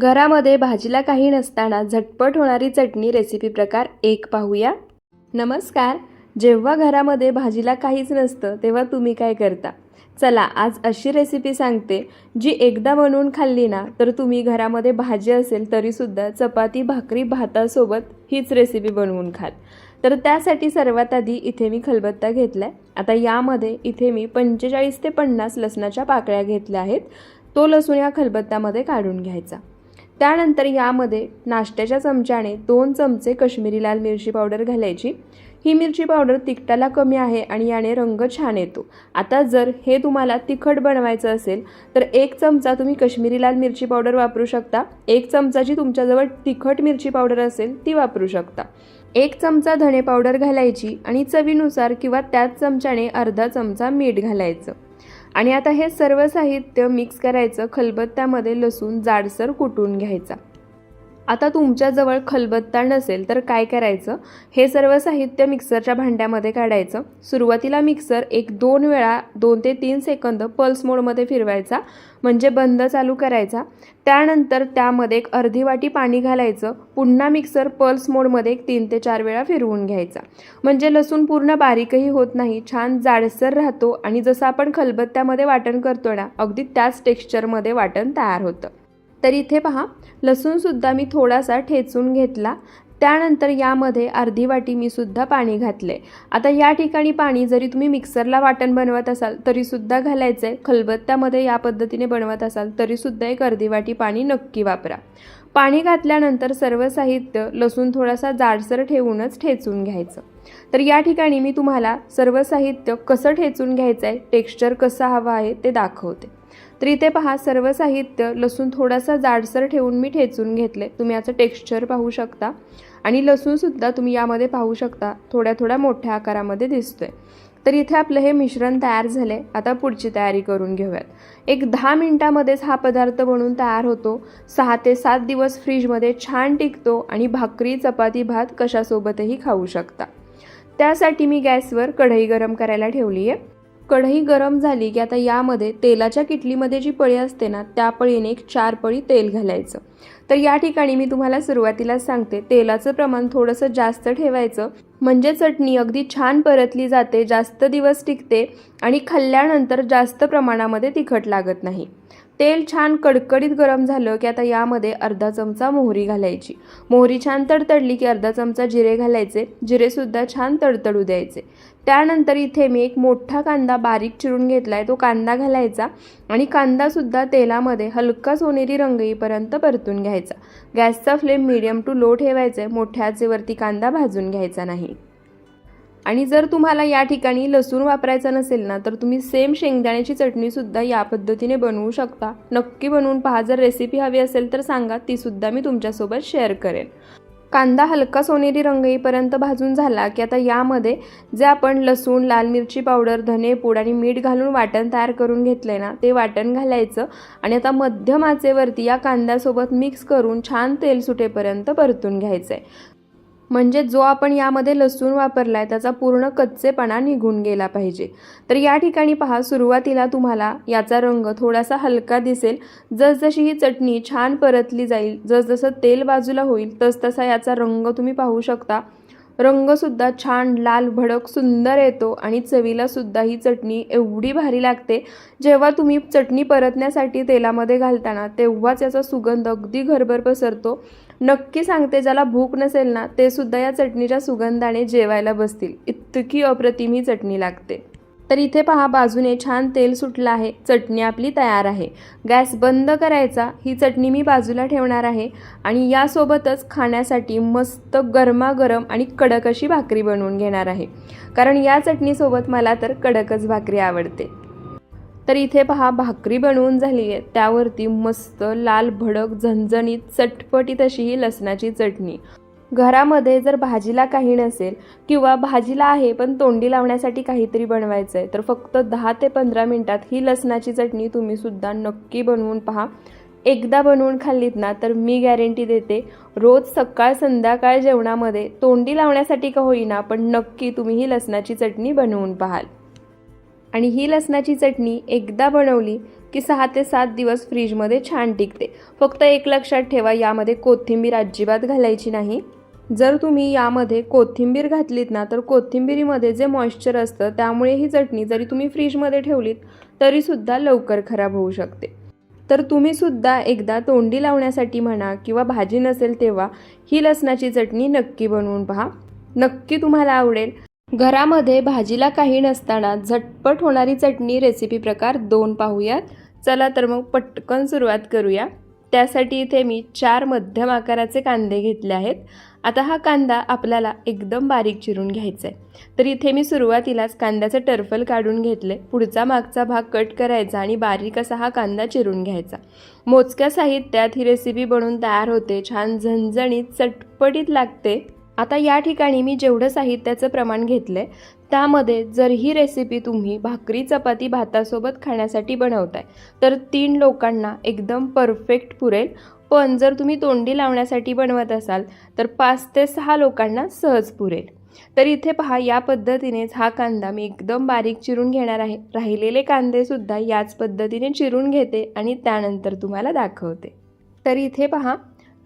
घरामध्ये भाजीला काही नसताना झटपट होणारी चटणी रेसिपी प्रकार एक पाहूया. नमस्कार. जेव्हा घरामध्ये भाजीला काहीच नसतं तेव्हा तुम्ही काय करता? चला आज अशी रेसिपी सांगते जी एकदा बनवून खाल्ली ना तर तुम्ही घरामध्ये भाजी असेल तरीसुद्धा चपाती भाकरी भातासोबत हीच रेसिपी बनवून खाल. तर त्यासाठी सर्वात आधी इथे मी खलबत्ता घेतला आहे आता यामध्ये इथे मी पंचेचाळीस ते पन्नास लसणाच्या पाकळ्या घेतल्या आहेत. तो लसूण या खलबत्त्यामध्ये काढून घ्यायचा. त्यानंतर यामध्ये नाश्त्याच्या चमच्याने दोन चमचे कश्मीरी लाल मिरची पावडर घालायची. ही मिरची पावडर तिखटाला कमी आहे आणि याने रंग छान येतो. आता जर हे तुम्हाला तिखट बनवायचं असेल तर एक चमचा तुम्ही कश्मीरी लाल मिरची पावडर वापरू शकता. एक चमचाची तुमच्याजवळ तिखट मिरची पावडर असेल ती वापरू शकता. एक चमचा धणे पावडर घालायची आणि चवीनुसार किंवा त्याच चमच्याने अर्धा चमचा मीठ घालायचं. आणि आता हे सर्व साहित्य मिक्स करायचं खलबत्त्यामध्ये लसूण जाडसर कुटून घ्यायचा. आता तुमच्याजवळ खलबत्ता नसेल तर काय करायचं? हे सर्व साहित्य मिक्सरच्या भांड्यामध्ये काढायचं. सुरुवातीला मिक्सर एक दोन वेळा दोन ते तीन सेकंद पल्स मोडमध्ये फिरवायचा म्हणजे बंद चालू करायचा. त्यानंतर त्यामध्ये एक अर्धी वाटी पाणी घालायचं. पुन्हा मिक्सर पल्स मोडमध्ये एक तीन ते चार वेळा फिरवून घ्यायचा. म्हणजे लसूण पूर्ण बारीकही होत नाही छान जाडसर राहतो आणि जसं आपण खलबत्त्यामध्ये वाटण करतो ना अगदी त्याच टेक्स्चरमध्ये वाटण तयार होतं. तर इथे पहा लसूणसुद्धा मी थोडासा ठेचून घेतला. त्यानंतर यामध्ये अर्धी वाटी मी सुद्धा पाणी घातले. आता या ठिकाणी पाणी जरी तुम्ही मिक्सरला वाटण बनवत असाल तरीसुद्धा घालायचं आहे खलबत्त्यामध्ये या पद्धतीने बनवत असाल तरीसुद्धा एक अर्धी वाटी पाणी नक्की वापरा. पाणी घातल्यानंतर सर्व साहित्य लसूण थोडासा जाडसर ठेवूनच ठेचून घ्यायचं. तर या ठिकाणी मी तुम्हाला सर्व साहित्य कसं ठेचून घ्यायचं आहे टेक्स्चर कसं हवं आहे ते दाखवते. तर इथे पहा सर्व साहित्य लसूण थोडासा जाडसर ठेवून मी ठेचून घेतले. तुम्ही याचं टेक्स्चर पाहू शकता. आणि लसूणसुद्धा तुम्ही यामध्ये पाहू शकता. थोड्या थोड्या मोठ्या आकारामध्ये दिसतोय. तर इथे आपलं हे मिश्रण तयार झाले आता पुढची तयारी करून घेऊयात. एक दहा मिनटामध्येच हा पदार्थ बनून तयार होतो. सहा ते सात दिवस फ्रीजमध्ये छान टिकतो आणि भाकरी चपाती भात कशासोबतही खाऊ शकता. त्यासाठी मी गॅसवर कढई गरम करायला ठेवली आहे कढई गरम झाली की आता यामध्ये तेलाच्या किटलीमध्ये जी पळी असते ना त्या पळीने एक चार पळी तेल घालायचं. तर या ठिकाणी मी तुम्हाला सुरुवातीला सांगते तेलाचं प्रमाण थोडंसं जास्त ठेवायचं. म्हणजे चटणी अगदी छान परतली जाते जास्त दिवस टिकते आणि खाल्ल्यानंतर जास्त प्रमाणामध्ये तिखट लागत नाही. तेल छान कडकडीत गरम झालं की आता यामध्ये अर्धा चमचा मोहरी घालायची. मोहरी छान तडतडली की अर्धा चमचा जिरे घालायचे. जिरेसुद्धा छान तडतडू द्यायचे. त्यानंतर इथे मी एक मोठा कांदा बारीक चिरून घेतला आहे तो कांदा घालायचा आणि कांदासुद्धा तेलामध्ये हलका सोनेरी रंग येईपर्यंत परतून घ्यायचा. गॅसचा फ्लेम मिडियम टू लो ठेवायचा आहे मोठ्या आचेवरती कांदा भाजून घ्यायचा नाही. आणि जर तुम्हाला या ठिकाणी लसूण वापरायचा नसेल ना तर तुम्ही सेम शेंगदाण्याची चटणीसुद्धा या पद्धतीने बनवू शकता. नक्की बनवून पहा. जर रेसिपी हवी असेल तर सांगा. तीसुद्धा मी तुमच्यासोबत शेअर करेन कांदा हलका सोनेरी रंग येईपर्यंत भाजून झाला की आता यामध्ये जे आपण लसूण लाल मिरची पावडर धनेपूड आणि मीठ घालून वाटण तयार करून घेतलंय ना ते वाटण घालायचं आणि आता मध्यम आचेवरती या कांद्यासोबत मिक्स करून छान तेल सुटेपर्यंत परतून घ्यायचं आहे म्हणजे जो आपण यामध्ये लसूण वापरला आहे त्याचा पूर्ण कच्चेपणा निघून गेला पाहिजे. तर या ठिकाणी पहा सुरुवातीला तुम्हाला याचा रंग थोडासा हलका दिसेल. जसजशी ही चटणी छान परतली जाईल जसजसं तेल बाजूला होईल तसतसा याचा रंग तुम्ही पाहू शकता. रंगसुद्धा छान लाल भडक सुंदर येतो आणि चवीलासुद्धा ही चटणी एवढी भारी लागते. जेव्हा तुम्ही चटणी परतण्यासाठी तेलामध्ये घालताना तेव्हाच याचा सुगंध अगदी घरभर पसरतो. नक्की सांगते ज्याला भूक नसेल ना ते सुद्धा या चटणीच्या सुगंधाने जेवायला बसतील. इतकी अप्रतिम ही चटणी लागते. तर इथे पहा बाजूने छान तेल सुटलं आहे. चटणी आपली तयार आहे. गॅस बंद करायचा. ही चटणी मी बाजूला ठेवणार आहे. आणि यासोबतच खाण्यासाठी मस्त गरमागरम आणि कडक अशी भाकरी बनवून घेणार आहे. कारण या चटणीसोबत मला तर कडकच भाकरी आवडते. तर इथे पहा भाकरी बनवून झाली आहे. त्यावरती मस्त लाल भडक झणझणीत चटपटीत अशी ही लसणाची चटणी. घरामध्ये जर भाजीला काही नसेल किंवा भाजीला आहे पण तोंडी लावण्यासाठी काहीतरी बनवायचं आहे तर फक्त दहा ते पंधरा मिनटात ही लसणाची चटणी तुम्ही सुद्धा नक्की बनवून पहा. एकदा बनवून खाल्लीत ना तर मी गॅरंटी देते रोज सकाळ संध्याकाळ जेवणामध्ये तोंडी लावण्यासाठी का होईना पण नक्की तुम्ही ही लसणाची चटणी बनवून पाहाल. आणि ही लसणाची चटणी एकदा बनवली की सहा ते सात दिवस फ्रीजमध्ये छान टिकते. फक्त एक लक्षात ठेवा यामध्ये कोथिंबीर अजिबात घालायची नाही. जर तुम्ही यामध्ये कोथिंबीर घातलीत ना तर कोथिंबीरीमध्ये जे मॉइश्चर असतं त्यामुळे ही चटणी जरी तुम्ही फ्रीजमध्ये ठेवलीत तरीसुद्धा लवकर खराब होऊ शकते. तर तुम्ही सुद्धा एकदा तोंडी लावण्यासाठी म्हणा किंवा भाजी नसेल तेव्हा ही लसणाची चटणी नक्की बनवून पहा. नक्की तुम्हाला आवडेल. घरामध्ये भाजीला काही नसताना झटपट होणारी चटणी रेसिपी प्रकार दोन पाहूयात. चला तर मग पटकन सुरुवात करूया. त्यासाठी इथे मी चार मध्यम आकाराचे कांदे घेतले आहेत. आता हा कांदा आपल्याला एकदम बारीक चिरून घ्यायचा आहे तर इथे मी सुरुवातीलाच कांद्याचं टर्फल काढून घेतले पुढचा मागचा भाग कट करायचा आणि बारीक असा हा कांदा चिरून घ्यायचा. मोजक्या साहित्यात ही रेसिपी बनवून तयार होते. छान झणझणीत चटपटीत लागते. आता या ठिकाणी मी जेवढं साहित्याचं प्रमाण घेतलं आहे त्यामध्ये जर ही रेसिपी तुम्ही भाकरी चपाती भातासोबत खाण्यासाठी बनवताय तर तीन लोकांना एकदम परफेक्ट पुरेल. पण जर तुम्ही तोंडी लावण्यासाठी बनवत असाल तर पाच ते सहा लोकांना सहज पुरेल. तर इथे पहा या पद्धतीनेच हा कांदा मी एकदम बारीक चिरून घेणार आहे. राहिलेले कांदेसुद्धा याच पद्धतीने चिरून घेते आणि त्यानंतर तुम्हाला दाखवते. तर इथे पहा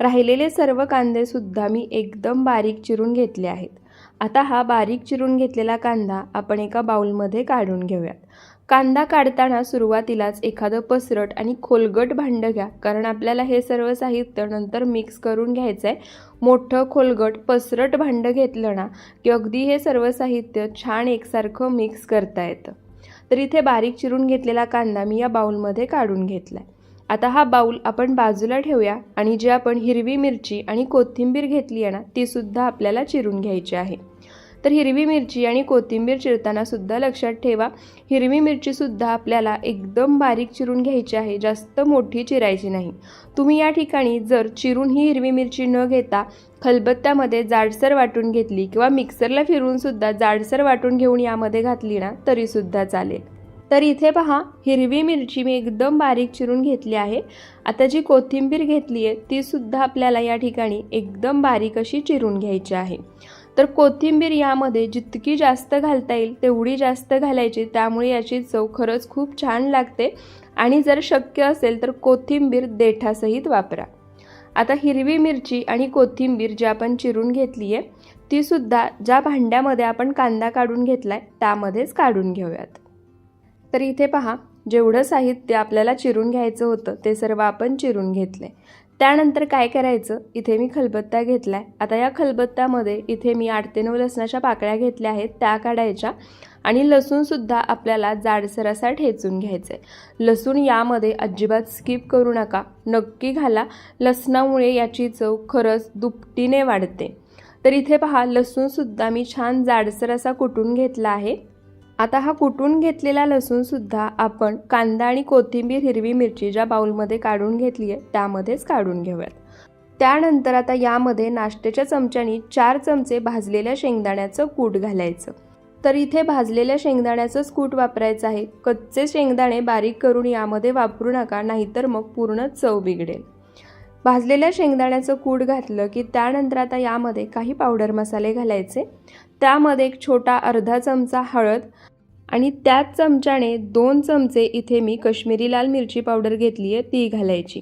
राहिलेले सर्व कांदेसुद्धा मी एकदम बारीक चिरून घेतले आहेत. आता हा बारीक चिरून घेतलेला कांदा आपण एका बाउलमध्ये काढून घेऊयात. कांदा काढताना सुरुवातीलाच एखादं पसरट आणि खोलगट भांडं घ्या कारण आपल्याला हे सर्व साहित्य नंतर मिक्स करून घ्यायचं आहे मोठं खोलगट पसरट भांडं घेतलं ना की अगदी हे सर्व साहित्य छान एकसारखं मिक्स करता येतं. तर इथे बारीक चिरून घेतलेला कांदा मी या बाउलमध्ये काढून घेतला आहे आता हा बाऊल आपण बाजूला ठेवूया आणि जी आपण हिरवी मिरची आणि कोथिंबीर घेतली आहे ना तीसुद्धा आपल्याला चिरून घ्यायची आहे. तर हिरवी मिरची आणि कोथिंबीर चिरताना सुद्धा लक्षात ठेवा हिरवी मिरचीसुद्धा आपल्याला एकदम बारीक चिरून घ्यायची आहे जास्त मोठी चिरायची नाही. तुम्ही या ठिकाणी जर चिरून ही हिरवी मिरची न घेता खलबत्त्यामध्ये जाडसर वाटून घेतली किंवा मिक्सरला फिरूनसुद्धा जाडसर वाटून घेऊन यामध्ये घातली ना तरीसुद्धा चालेल. तर इथे पहा हिरवी मिरची मी एकदम बारीक चिरून घेतली आहे. आता जी कोथिंबीर घेतली आहे तीसुद्धा आपल्याला या ठिकाणी एकदम बारीक अशी चिरून घ्यायची आहे. तर कोथिंबीर यामध्ये जितकी जास्त घालता येईल तेवढी जास्त घालायची त्यामुळे याची चव खरंच खूप छान लागते. आणि जर शक्य असेल तर कोथिंबीर देठासहित वापरा. आता हिरवी मिरची आणि कोथिंबीर जी आपण चिरून घेतली आहे तीसुद्धा ज्या भांड्यामध्ये आपण कांदा काढून घेतला आहे त्यामध्येच काढून घेऊयात. तर इथे पहा जेवढं साहित्य आपल्याला चिरून घ्यायचं होतं ते सर्व आपण चिरून घेतले. त्यानंतर काय करायचं? इथे मी खलबत्ता घेतला आहे आता या खलबत्त्यामध्ये इथे मी आठ ते नऊ लसणाच्या पाकळ्या घेतल्या आहेत त्या काढायच्या आणि लसूणसुद्धा आपल्याला जाडसर असा ठेचून घ्यायचं आहे लसूण यामध्ये अजिबात स्किप करू नका. नक्की घाला. लसणामुळे याची चव खरंच दुपटीने वाढते. तर इथे पहा लसूणसुद्धा मी छान जाडसर असा कुटून घेतला आहे. आता हा कुटून घेतलेला लसूणसुद्धा आपण कांदा आणि कोथिंबीर हिरवी मिरची ज्या बाउलमध्ये काढून घेतली आहे त्यामध्येच काढून घेऊयात. त्यानंतर आता यामध्ये नाश्त्याच्या चमच्यानी चार चमचे भाजलेल्या शेंगदाण्याचं कूट घालायचं. तर इथे भाजलेल्या शेंगदाण्याचंच कूट वापरायचं आहे. कच्चे शेंगदाणे बारीक करून यामध्ये वापरू नका नाहीतर मग पूर्ण चव बिघडेल. भाजलेल्या शेंगदाण्याचं कूट घातलं की त्यानंतर आता यामध्ये काही पावडर मसाले घालायचे. त्यामध्ये एक छोटा अर्धा चमचा हळद आणि त्याच चमच्याने दोन चमचे इथे मी कश्मीरी लाल मिरची पावडर घेतली आहे ती घालायची.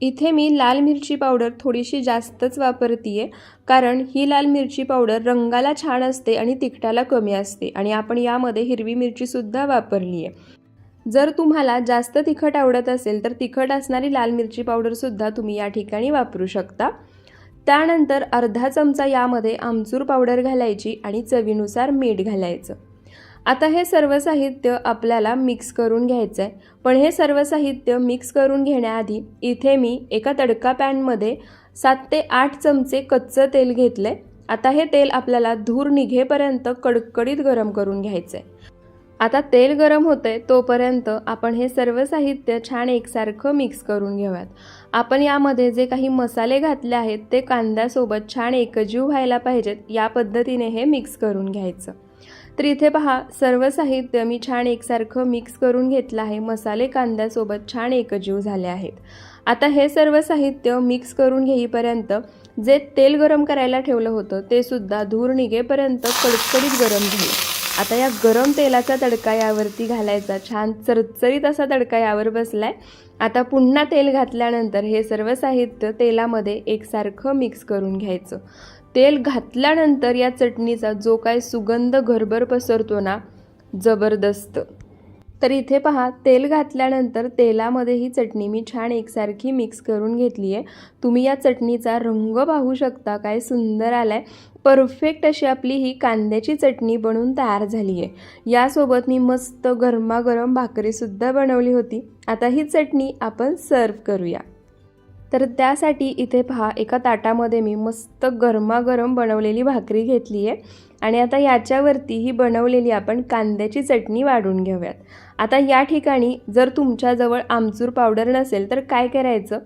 इथे मी लाल मिरची पावडर थोडीशी जास्तच वापरते आहे कारण ही लाल मिरची पावडर रंगाला छान असते आणि तिखटाला कमी असते आणि आपण यामध्ये हिरवी मिरचीसुद्धा वापरली आहे जर तुम्हाला जास्त तिखट आवडत असेल तर तिखट असणारी लाल मिरची पावडरसुद्धा तुम्ही या ठिकाणी वापरू शकता. त्यानंतर अर्धा चमचा यामध्ये आमचूर पावडर घालायची आणि चवीनुसार मीठ घालायचं. आता हे सर्व साहित्य आपल्याला मिक्स करून घ्यायचं आहे पण हे सर्व साहित्य मिक्स करून घेण्याआधी इथे मी एका तडका पॅनमध्ये सात ते आठ चमचे कच्चं तेल घेतलं आहे आता हे तेल आपल्याला धूर निघेपर्यंत कडकडीत गरम करून घ्यायचं आहे आता तेल गरम होतं आहे तोपर्यंत आपण हे सर्व साहित्य छान एकसारखं मिक्स करून घेऊयात. आपण यामध्ये जे काही मसाले घातले आहेत ते कांद्यासोबत छान एकजीव व्हायला पाहिजेत या पद्धतीने हे मिक्स करून घ्यायचं. तर इथे पहा सर्व साहित्य मी छान एकसारखं मिक्स करून घेतलं आहे मसाले कांद्यासोबत छान एकजीव झाले आहेत. आता हे सर्व साहित्य मिक्स करून घेईपर्यंत जे तेल गरम करायला ठेवलं होतं ते सुद्धा धूर निघेपर्यंत कडकडीत गरम झालं. आता या गरम तेलाचा तडका यावरती घालायचा. छान चरचरीत असा तडका यावर बसलाय. आता पुन्हा तेल घातल्यानंतर हे सर्व साहित्य तेलामध्ये एकसारखं मिक्स करून घ्यायचं. तेल घातल्यानंतर या चटणीचा जो काय सुगंध घरभर पसरतो ना जबरदस्त. तर इथे पहा तेल घातल्यानंतर तेलामध्ये ही चटणी मी छान एकसारखी मिक्स करून घेतली आहे. तुम्ही या चटणीचा रंग पाहू शकता काय सुंदर आलाय. परफेक्ट अशी आपली ही कांद्याची चटणी बनवून तयार झाली आहे. यासोबत मी मस्त गरमागरम भाकरीसुद्धा बनवली होती. आता ही चटणी आपण सर्व करूया. तर त्यासाठी इथे पहा एका ताटामध्ये मी मस्त गरमागरम बनवलेली भाकरी घेतली आहे. आणि आता याच्यावरती ही बनवलेली आपण कांद्याची चटणी वाढून घेऊयात. आता या ठिकाणी जर तुमच्याजवळ आमचूर पावडर नसेल तर काय करायचं?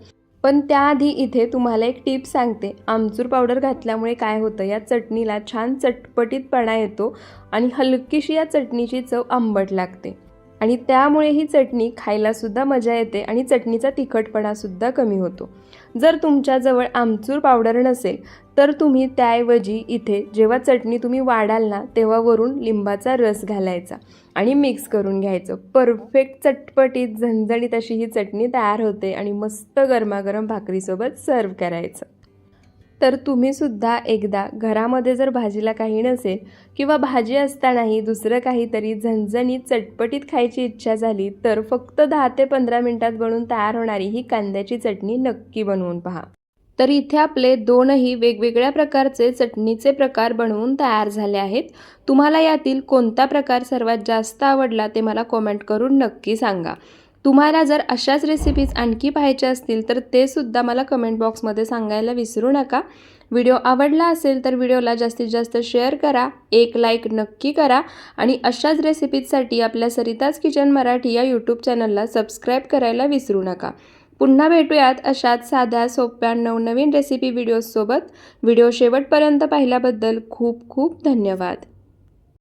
पण त्याआधी इथे तुम्हाला एक टिप सांगते. आमचूर पावडर घातल्यामुळे काय होतं? या चटणीला छान चटपटीतपणा येतो आणि हलकीशी या चटणीची चव आंबट लागते. आणि त्यामुळे ही चटणी खायलासुद्धा मजा येते आणि चटणीचा तिखटपणासुद्धा कमी होतो. जर तुमच्याजवळ आमचूर पावडर नसेल तर तुम्ही त्याऐवजी इथे जेव्हा चटणी तुम्ही वाढाल ना तेव्हा वरून लिंबाचा रस घालायचा आणि मिक्स करून घ्यायचं. परफेक्ट चटपटीत झणझणीत अशी ही चटणी तयार होते आणि मस्त गरमागरम भाकरीसोबत सर्व करायचं. तर तुम्हीसुद्धा एकदा घरामध्ये जर भाजीला काही नसेल किंवा भाजी असतानाही दुसरं काहीतरी झणझणीत चटपटीत खायची इच्छा झाली तर फक्त दहा ते पंधरा मिनटात बनून तयार होणारी ही कांद्याची चटणी नक्की बनवून पहा. तर इथे आपले दोनही वेगवेगळ्या प्रकारचे चटणीचे प्रकार बनवून तयार झाले आहेत. तुम्हाला यातील कोणता प्रकार सर्वात जास्त आवडला ते मला कॉमेंट करून नक्की सांगा. तुम्हाला जर अशाच रेसिपीज आणखी पाहायच्या असतील तर ते सुद्धा मला कमेंट बॉक्समध्ये सांगायला विसरू नका. व्हिडिओ आवडला असेल तर व्हिडिओला जास्तीत जास्त शेअर करा एक लाईक नक्की करा आणि अशाच रेसिपीजसाठी आपल्या सरिताज किचन मराठी या यूट्यूब चॅनलला सबस्क्राईब करायला विसरू नका. पुन्हा भेटूयात अशाच साध्या सोप्या नवनवीन रेसिपी व्हिडिओजसोबत व्हिडिओ शेवटपर्यंत पाहिल्याबद्दल खूप खूप धन्यवाद.